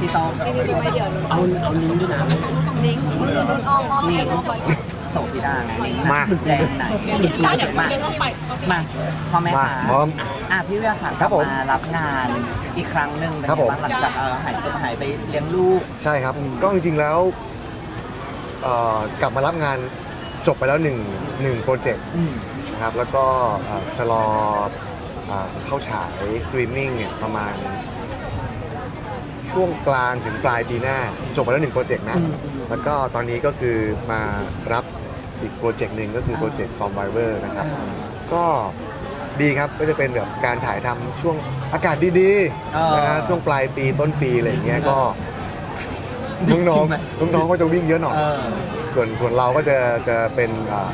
พี่ต้องไม่มีไม่เอาเอานิ้วด้วยนะนิ้งนี่โสธิดาไงนี่มาแดงไหนมามาพ่อแม่มาขาพร้อมอะพี่เวียค่ะครับผมมารับงานอีกครั้งหนึ่งครับผมหลังจากหายตัวหายไปเลี้ยงลูก ใช่ครับก็จริงๆแล้วกลับมารับงานจบไปแล้วหนึ่งหนึ่งโปรเจกต์นะครับแล้วก็จะรอเอ่อเข้าฉายสตรีมมิ่งเนี่ยประมาณ ช่วงกลางถึงปลายปีหน้า จบไปแล้วหนึ่งโปรเจกต์นะอืมแล้วก็ตอนนี้ก็คือมารับอีกโปรเจกต์หนึ่งก็คือโปรเจกต์ f o r m v i v e r นะครับ ก็ดีครับก็จะเป็นแบบการถ่ายทำช่วงอากาศดีเออๆนะฮะช่วงปลายปีต้นปีอะไรอย่างเงี้ยก็จริน้งองไหมๆน้องๆก็จะวิ่งเยอะหน่อย เออ ส่วนส่วนเราก็จะจะเป็นอ่า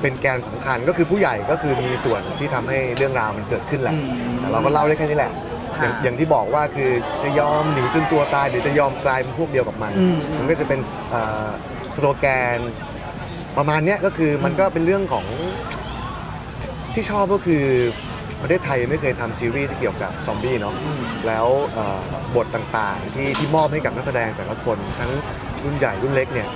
เป็นแกนสำคัญก็คือผู้ใหญ่ก็คือมีส่วนที่ทำให้เรื่องราวมันเกิดขึ้นแหละอืม แต่เราก็เล่าได้แค่นี้แหละ อย่างค่ะอย่างที่บอกว่าคือจะยอมหนีจนตัวตายหรือจะยอมกลายเป็นพวกเดียวกับมันอืมมันก็จะเป็นอ่าสโลแกน ประมาณเนี้ยก็คือมันก็เป็นเรื่องของที่ชอบก็คือประเทศไทยไม่เคยทำซีรีส์ที่เกี่ยวกับซอมบี้เนาะอืมแล้วเอ่อบทต่างๆ ที่ที่มอบให้กับนักแสดงแต่ละคนทั้งรุ่นใหญ่รุ่นเล็กเนี่ย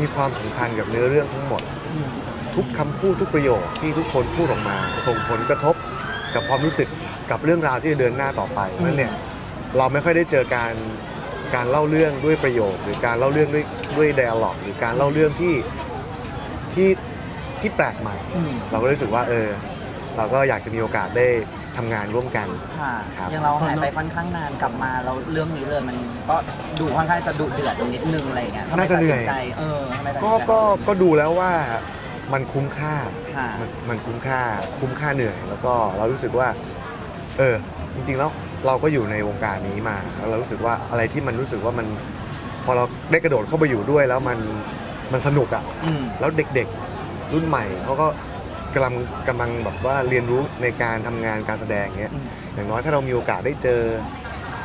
มีความสำคัญกับเนื้อเรื่องทั้งหมดอืมทุกคำพูดทุกประโยคที่ทุกคนพูดออกมา ส่งผลกระทบกับความรู้สึก กับเรื่องราวที่จะเดินหน้าต่อไปเพราะฉะนั้นเนี่ยเราไม่ค่อยได้เจอการการเล่าเรื่องด้วยประโยค หรือการเล่าเรื่องด้วยด้วยไดอะล็อกหรือการเล่าเรื่องที่ที่ที่แปลกใหม่ อืม เราก็รู้สึกว่าเออ เราก็อยากจะมีโอกาสได้ทำงานร่วมกัน ค่ะครับ อย่างเราหายไปค่อนข้างนานกลับมาเราเรื่องนี้เลยมันก็ดูค่อนข้างจะดุเดือดนิดนึงอะไรอย่างเงี้ยทำไมน่าจะเหนื่อย ตัดสิใจเออทำไมตัดสินใจ ก็ก็ก็ดูแล้วว่ามันคุ้มค่าค่ะ มันมันคุ้มค่าคุ้มค่าเหนื่อย แล้วก็เรารู้สึกว่า เออ จริงๆแล้วเราก็อยู่ในวงการนี้มาแล้วเรารู้สึกว่าอะไรที่มันรู้สึกว่ามัน พอเราได้กระโดดเข้าไปอยู่ด้วยแล้วมันมันสนุกอะ่ะอืม แล้วเด็กๆรุ่นใหม่เขาก็กำลังกำลังแบบว่าเรียนรู้ในการทำงานการแสดงเงี้ยอืมอย่างน้อยถ้าเรามีโอกาสได้เจอ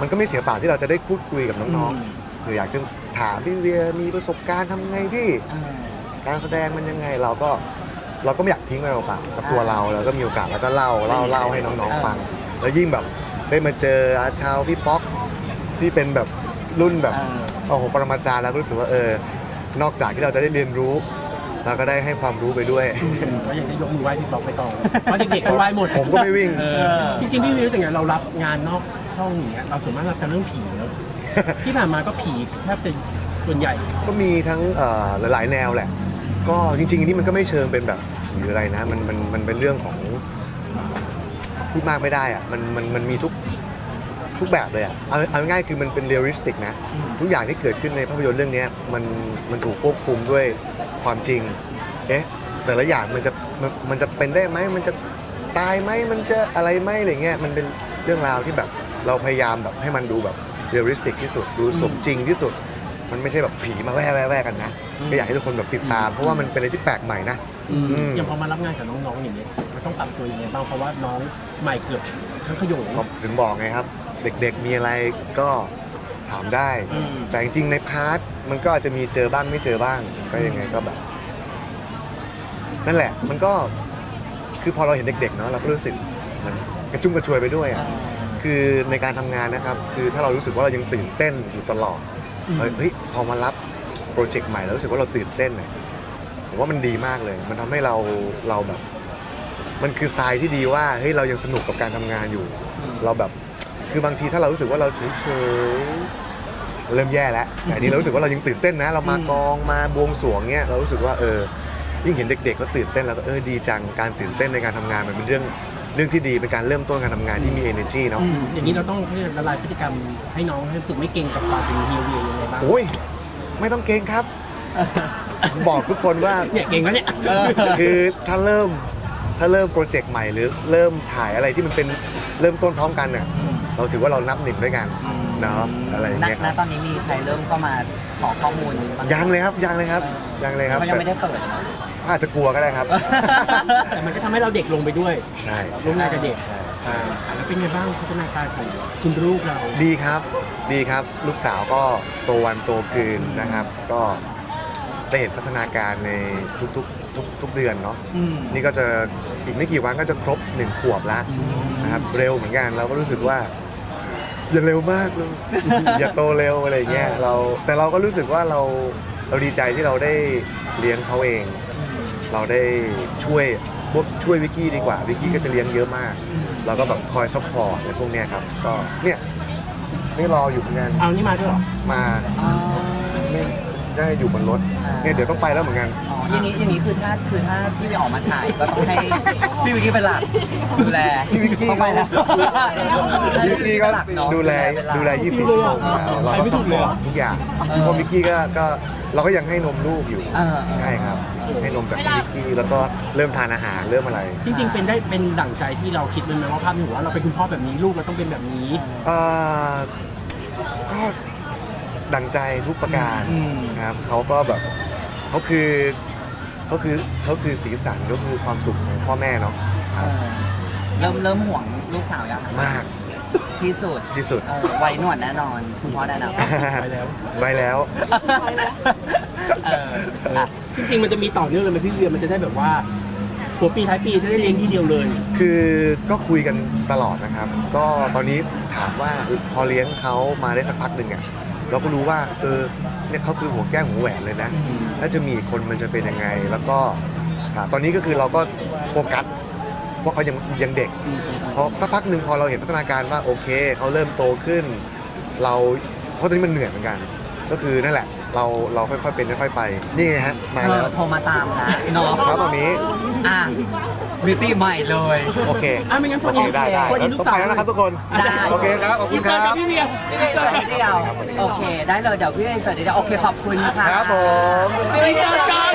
มันก็ไม่เสียเปล่าที่เราจะได้พูดคุยกับน้องอืม ๆหรืออยากจะถามพี่เวียมีประสบการณ์ทำไงพี่เออการแสดงมันยังไงเราก็เราก็ไม่อยากทิ้งไว้เปล่าๆกับตัวเราเราก็มีโอกาสแล้วก็เล่าเล่าเล่าให้น้องๆฟัง แล้วยิ่งแบบได้มาเจออาชาวพี่ป๊อกที่เป็นแบบรุ่นแบบเออโอ้โหปรมาจารย์แล้วก็รู้สึกว่าเออ นอกจากที่เราจะได้เรียนรู้เราก็ได้ให้ความรู้ไปด้วยก็ยังได้ยกมือไหว้พี่ป๊อกไปต่อเพราะเด็กๆก็ไหว้หมดผมก็ไม่วิ่งเออจริงๆพี่วิวรู้สึกไงเรารับงานนอกช่องอย่างเงี้ยเราส่วนมากเราจะเรื่องผีเนอะที่ผ่านมาก็ผีแทบจะส่วนใหญ่ ก็มีทั้งเอ่อหลายๆแนวแหละ ก็จริงๆอันนี้มันก็ไม่เชิงเป็นแบบผีหรืออะไรนะ มันมันมันเป็นเรื่องของเอ่อ พูดมากไม่ได้อะมันมันมันมีทุกทุกแบบเลยอะเอาเอาง่ายๆคือมันเป็นเรียลลิสติกนะทุกอย่างที่เกิดขึ้นในภาพยนตร์เรื่องเนี้ยมันมันถูกควบคุมด้วยความจริงเอ๊ะแต่ละอย่างมันจะมันมันจะเป็นได้ไหมมันจะตายไหมมันจะอะไรไหมอะไรเงี้ยมันเป็นเรื่องราวที่แบบเราพยายามแบบให้มันดูแบบเรียลลิสติกที่สุดดูสมจริงที่สุด มันไม่ใช่แบบผีมาแว่แว่แว่กันนะก็อยากให้ทุกคนแบบติดตาม เพราะว่ามันเป็นอะไรที่แปลกใหม่นะ อืมอย่างพอมารับงานกับน้องๆอย่างเงี้ยมันต้องปรับตัวยังไงบ้างเพราะว่าน้องใหม่เกือบทั้งขยง ก็ถึงบอกไงครับ เด็กๆมีอะไรก็ถามได้ อืม แต่จริงๆในพาร์ทมันก็อาจจะมีเจอบ้างไม่เจอบ้างก็ยังไงก็แบบ นั่นแหละ มันก็คือพอเราเห็นเด็ก ๆ เนาะเราก็รู้สึกมันกระชุ่มกระชวยไปด้วยเออะอคือในการทำงานนะครับ คือถ้าเรารู้สึกว่าเรายังตื่นเต้นอยู่ตลอดอืมเฮ้ยเฮ้ยพอมารับโปรเจกต์ใหม่แล้วรู้สึกว่าเราตื่นเต้นเนี่ย ผมว่ามันดีมากเลย มันทำให้เราเราแบบ มันคือทรายที่ดีว่าเฮ้ยเรายังสนุกกับการทำงานอยู่ เราแบบคือบางทีถ้าเรารู้สึกว่าเราเฉยๆเริ่มแย่แล้วแต่อันนี้เรารู้สึกว่าเรายังตื่นเต้นนะ เรามากองมาบวงสรวงเนี้ยเรารู้สึกว่าเออยิ่งเห็นเด็กๆก็ตื่นเต้นแล้วก็เออดีจังการตื่นเต้นในการทำงานมันเป็นเรื่องเรื่องที่ดีเป็นการเริ่มต้นการทำงานที่มี energy เนาะอืมอย่างนี้เราต้องเรียกละลายพฤติกรรมให้น้องให้รู้สึกไม่เก่งกับความเป็นเฮียเวียยังไงบ้างโอ้ยไม่ต้องเกรงครับ บอกทุกคนว่าเนี่ยเก่งแล้วเนี่ยคือถ้าเริ่มถ้าเริ่มโปรเจกต์ใหม่หรือเริ่มถ่ายอะไรที่มันเป็นเริ่มต้นพร้อมกันเนี่ยเราถือว่าเรานับหนึ่งด้วยกันเนาะอะไรอย่างณเงี้ยคณรับตอนนี้มีใครเริ่มเข้ามาขอข้อมูลบ้ายังเลยครับยังเลยครับยังเลยครับเขายังไม่ได้เปิดเนอะแต่อาจจะกลัวก็ได้ครับ แต่มันก็ทำให้เราเด็กลงไปด้วยใช่ร่วมงานกับเด็กใช่ใช่ อ่าแล้วเป็นไงบ้างพัฒนาการของคุณลูกเราดีครับ ดีครับ ลูกสาวก็โตวันโตคืนนะครับ ก็ ได้เห็นพัฒนาการในทุกๆทุกทุกเดือนเนาะอืม นี่ก็จะอีกไม่กี่วันก็จะครบหนึ่งขวบแล้วนะครับเร็วเหมือนกันเราก็รู้สึกว่า อย่าเร็วมากลูก อย่าโตเร็วอะไรเงี้ยเราแต่เราก็รู้สึกว่าเราเราดีใจที่เราได้เลี้ยงเขาเอง เราได้ช่วยพวกช่วยวิกกี้ดีกว่าวิกกี้ก็จะเลี้ยงเยอะมาก เราก็แบบคอยซัพพอร์ตในพวกเนี้ยครับ ก็เนี่ยนี่รออยู่เหมือนกันเอานี่มาด้วยเหรอมาอ๋อไม่ ได้อยู่บนรถอ่า เนี่ยเดี๋ยวต้องไปแล้วเหมือนกัน อ๋ออย่างนี้อย่างนี้คือถ้าคือถ้าพี่ไปออกมาถ่ายก็ต้องให้พี่วิกกี้เป็นหลักดูแลพี่วิกกี้ต้องไปแล้วพี่วิกกี้ก็เป็นหลัเนอะดูแลเป็นหลักดูแล 24 ชั่วโมงแล้วเราก็ซัพพอร์ตทุกอย่างเออเพราะวิกกี้ก็ก็เราก็ยังให้นมลูกอยู่เออ ใช่ครับ ให้นมจากวิกกี้แล้วก็เริ่มทานอาหารเริ่มอะไร จริง ๆ เป็นได้เป็นดั่งใจที่เราคิดไว้ไหมว่าภาพในหัวเราเป็นคุณพ่อแบบนี้ลูกเราต้องเป็นแบบนี้ เอ่อก็ ดังใจทุกประการอืม ครับเขาก็แบบเขาคือเขาคือเขาคือสีสันก็คือความสุขของพ่อแม่เนาะเออเริ่มเริ่มห่วงลูกสาวยังคะมากที่สุดที่สุด เออไว้หนวดแน่นอนคุณพ่อแน่นอนไปแล้ว ไว้แล้ว เอออะจริงๆมันจะมีต่อเนื่องเลยไหมพี่เวียมันจะได้แบบว่าหัวปีท้ายปีจะได้เลี้ยงทีเดียวเลย คือก็คุยกันตลอดนะครับ ก็ตอนนี้ถามว่าพอเลี้ยงเขามาได้สักพักหนึ่งอะ เราก็รู้ว่าเออเนี่ยเขาคือหัวแก้วหัวแหวนเลยนะอืมถ้าจะมีอีกคนมันจะเป็นยังไง แล้วก็อ่าตอนนี้ก็คือเราก็โฟกัสว่าเขายังยังเด็กพอสักพักหนึ่งพอเราเห็นพัฒนาการว่าโอเคเขาเริ่มโตขึ้น เราเพราะตอนนี้มันเหนื่อยเหมือนกัน ก็คือนั่นแหละ เราเราค่อยๆเป็นค่อยๆไป นี่ไงฮะมาเธแล้อวโทรมาตามนะน้องครับตอนนี้อะมิติใหม่เลย โอเคอะไม่งั้นพโออเคดีได้ได้พอดีลูกสาวต้องไปแล้วนะครับทุกคนได้ โอเคครับขอบคุอิณนคเสิร์ตรักับบพี่เวียพี่เบสเสิร์ฟเดียวโอเค ได้เลยเดี๋ยวพี่เบสเสิร์ฟเดียวโอเค ขอบคุณค่ะครับผมพี่เบสเสิร์ฟก่อน